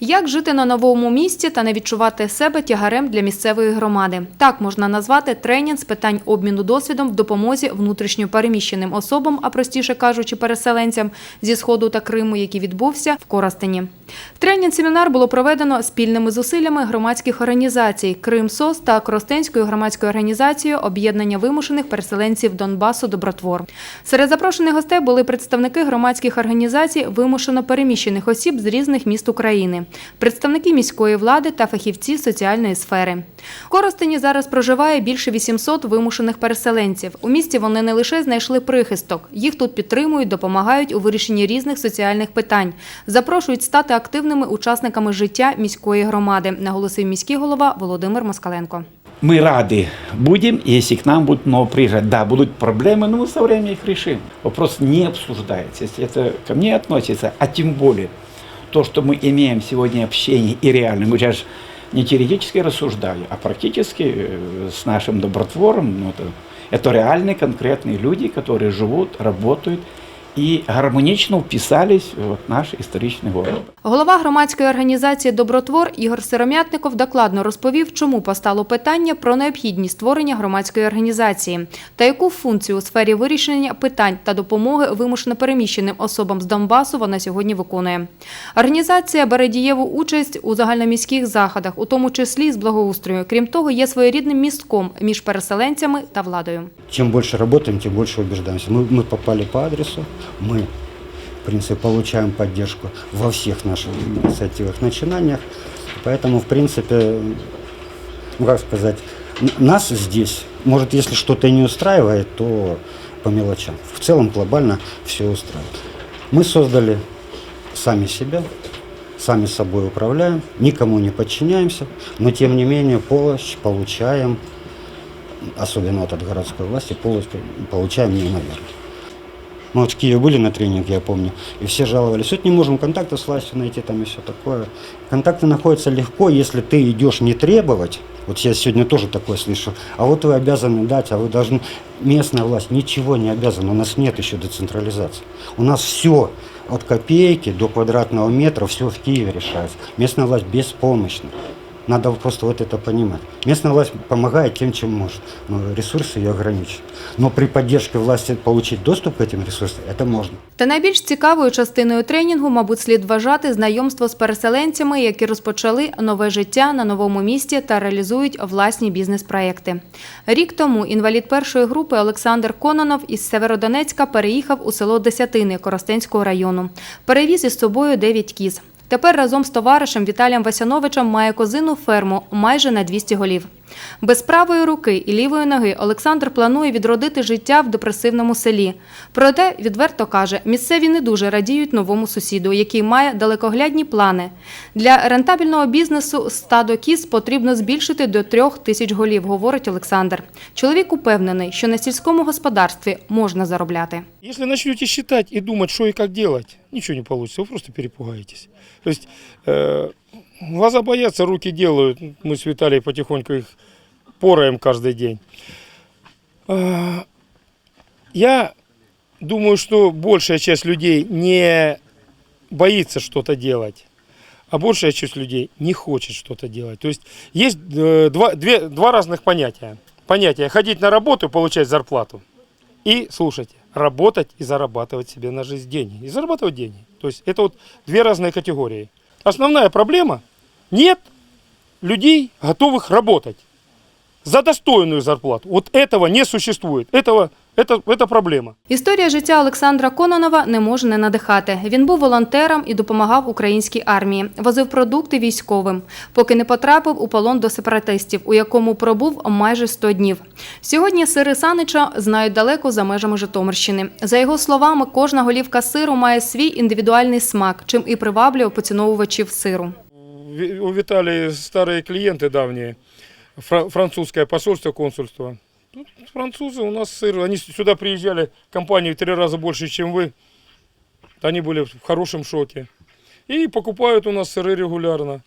Як жити на новому місці та не відчувати себе тягарем для місцевої громади? Так можна назвати тренінг з питань обміну досвідом в допомозі внутрішньо переміщеним особам, а простіше кажучи, переселенцям зі сходу та Криму, який відбувся в Коростені. Тренінг-семінар було проведено спільними зусиллями громадських організацій Кримсос та Коростенською громадською організацією об'єднання вимушених переселенців Донбасу Добротвор. Серед запрошених гостей були представники громадських організацій вимушено переміщених осіб з різних міст України, представники міської влади та фахівці соціальної сфери. В Коростені зараз проживає більше 800 вимушених переселенців. У місті вони не лише знайшли прихисток, їх тут підтримують, допомагають у вирішенні різних соціальних питань, запрошують стати активними учасниками життя міської громади, наголосив міський голова Володимир Москаленко. Мы рады будем, если к нам будут много приезжать. Да, будут проблемы, но мы со временем их решим. Вопрос не обсуждается. Если это ко мне относится, а тем более то, что мы имеем сегодня общение и реально, мы сейчас не теоретически рассуждаю, а практически э, с нашим добротвором, ну, это, это реальные конкретные люди, которые живут, работают и гармонично вписались в наш историчный город. Голова громадської організації Добротвор Ігор Сиромятников докладно розповів, чому постало питання про необхідність створення громадської організації та яку функцію у сфері вирішення питань та допомоги вимушено переміщеним особам з Донбасу вона сьогодні виконує. Організація бере дієву участь у загальноміських заходах, у тому числі з благоустрою. Крім того, є своєрідним містком між переселенцями та владою. Чем больше работаем, тем больше убеждаемся. Мы, мы попали по адресу, Мы, в принципе, получаем поддержку во всех наших инициативах, начинаниях. Поэтому, в принципе, ну, как сказать, нас здесь, может, если что-то не устраивает, то по мелочам. В целом, глобально все устраивает. Мы создали сами себя, сами собой управляем, никому не подчиняемся, но, тем не менее, помощь получаем особенно вот от городской власти, получаем неимоверно. Мы вот в Киеве были на тренинге, я помню, и все жаловались, вот не можем контакты с властью найти там и все такое. Контакты находятся легко, если ты идешь не требовать, вот я сегодня тоже такое слышу, а вот вы обязаны дать, а вы должны... Местная власть ничего не обязана, у нас нет еще децентрализации. У нас все от копейки до квадратного метра, все в Киеве решается. Местная власть беспомощна. Надо просто вот это понимать. Местная власть помогает тем, чем может, но ресурсы ее ограничены. Но при поддержке власти получить доступ к этим ресурсам, это можно. Та найбільш цікавою частиною тренінгу, мабуть, слід вважати знайомство з переселенцями, які розпочали нове життя на новому місці та реалізують власні бізнес-проекти. Рік тому інвалід першої групи Олександр Кононов із Северодонецька переїхав у село Десятини Коростенського району. Перевіз із собою 9 кіз. Тепер разом з товаришем Віталієм Васяновичем має козину ферму майже на 200 голів. Без правої руки і лівої ноги Олександр планує відродити життя в депресивному селі. Проте, відверто каже, місцеві не дуже радіють новому сусіду, який має далекоглядні плани. Для рентабельного бізнесу стадо кіз потрібно збільшити до трьох тисяч голів, говорить Олександр. Чоловік упевнений, що на сільському господарстві можна заробляти. Если начнете считать и думать, что и как делать, ничего не получится, вы просто перепугаетесь. То есть э, глаза боятся, руки делают. Мы с Виталием потихоньку их пораем каждый день. Э, я думаю, что большая часть людей не боится что-то делать, а большая часть людей не хочет что-то делать. То есть есть э, два, две, два разных понятия. Понятие ходить на работу и получать зарплату. И, слушайте, работать и зарабатывать себе на жизнь деньги. И зарабатывать деньги. То есть это вот две разные категории. Основная проблема – нет людей, готовых работать за достойную зарплату. Вот этого не существует. Этого, это, это проблема. Історія життя Олександра Кононова не може не надихати. Він був волонтером і допомагав українській армії, возив продукти військовим, поки не потрапив у полон до сепаратистів, у якому пробув майже 100 днів. Сьогодні сири Санича знають далеко за межами Житомирщини. За його словами, кожна голівка сиру має свій індивідуальний смак, чим і приваблює поціновувачів сиру. Ви- У Виталия старые клиенты давние, фра- французское посольство, консульство. Тут французы, у нас сыр, они с- сюда приезжали, компании в три раза больше, чем вы. Они были в хорошем шоке. И покупают у нас сыры регулярно.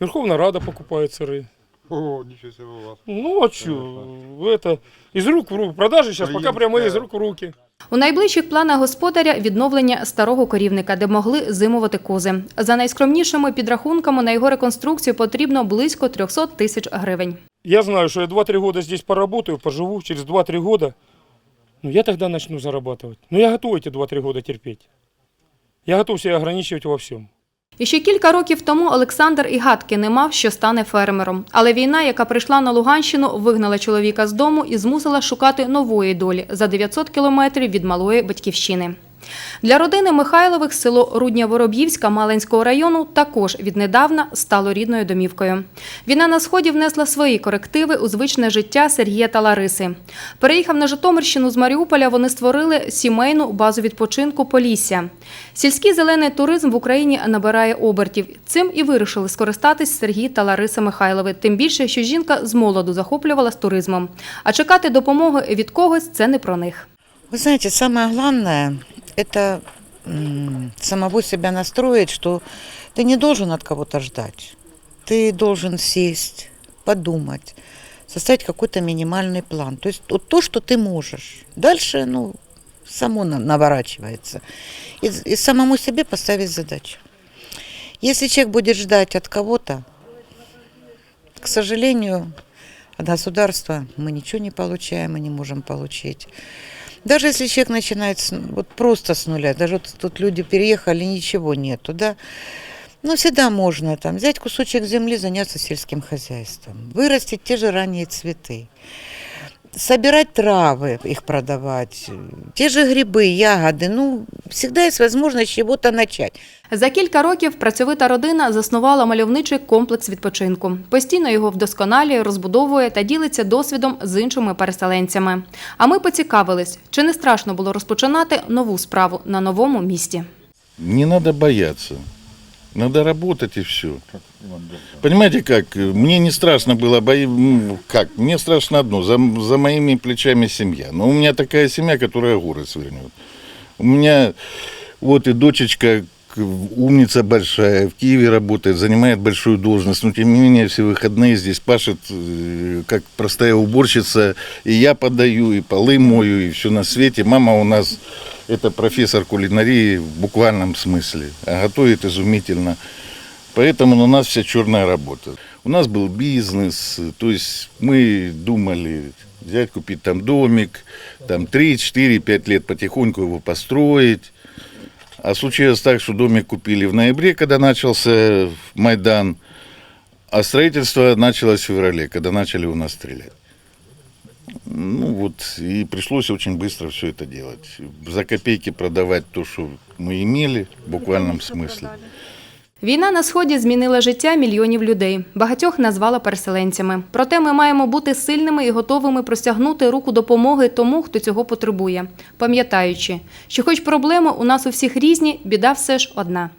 Верховная Рада покупает сыры. О, ничего себе у вас. Ну а что, это из рук в руки. Продажи сейчас пока прямо из рук в руки. У найближчих планах господаря відновлення старого корівника, де могли зимувати кози. За найскромнішими підрахунками на його реконструкцію потрібно близько 300 тисяч гривень. Я знаю, что я 2-3 года здесь поработаю, поживу, через 2-3 года, ну я тогда начну зарабатывать. Но я готов эти 2-3 года терпеть. Я готов себя ограничивать во всем. І ще кілька років тому Олександр і гадки не мав, що стане фермером. Але війна, яка прийшла на Луганщину, вигнала чоловіка з дому і змусила шукати нової долі за 900 кілометрів від малої батьківщини. Для родини Михайлових село Рудня-Вороб'ївська Малинського району також віднедавна стало рідною домівкою. Війна на сході внесла свої корективи у звичне життя Сергія та Лариси. Переїхав на Житомирщину з Маріуполя, вони створили сімейну базу відпочинку Полісся. Сільський зелений туризм в Україні набирає обертів. Цим і вирішили скористатись Сергій та Лариса Михайлови. Тим більше, що жінка з молоду захоплювалась туризмом. А чекати допомоги від когось це не про них. Вы знаете, самое главное – это самого себя настроить, что ты не должен от кого-то ждать. Ты должен сесть, подумать, составить какой-то минимальный план. То есть вот то, что ты можешь. Дальше, ну, само на- наворачивается. И, и самому себе поставить задачу. Если человек будет ждать от кого-то, к сожалению, от государства мы ничего не получаем и не можем получить. Даже если человек начинает с- вот просто с нуля, даже вот тут люди переехали, ничего нету, да, ну, всегда можно там взять кусочек земли, заняться сельским хозяйством, вырастить те же ранние цветы, собирать травы, их продавать, э, те же грибы, ягоды, ну, всегда есть возможность с чего-то начать. За кілька років працьовита родина заснувала мальовничий комплекс відпочинку. Постійно його вдосконалює, розбудовує та ділиться досвідом з іншими переселенцями. А ми поцікавились, чи не страшно було розпочинати нову справу на новому місті. Не надо бояться. Надо работать и все. Понимаете как? Мне не страшно было бои... Как? Мне страшно одно. За, за моими плечами семья. Но у меня такая семья, которая горы свернет. У меня вот и дочечка умница большая, в Киеве работает, занимает большую должность, но тем не менее все выходные здесь пашет, э, как простая уборщица, и я подаю, и полы мою, и все на свете. Мама у нас это профессор кулинарии в буквальном смысле, а готовит изумительно. Поэтому на нас вся черная работа. У нас был бизнес, то есть мы думали взять, купить там домик, там 3, 4, 5 лет потихоньку его построить. А случилось так, что домик купили в ноябре, когда начался Майдан, а строительство началось в феврале, когда начали у нас стрелять. Ну вот, и пришлось очень быстро все это делать. За копейки продавать то, что мы имели, в буквальном смысле. Війна на сході змінила життя мільйонів людей. Багатьох назвала переселенцями. Проте ми маємо бути сильними і готовими простягнути руку допомоги тому, хто цього потребує, пам'ятаючи, що, хоч проблеми у нас у всіх різні, біда все ж одна.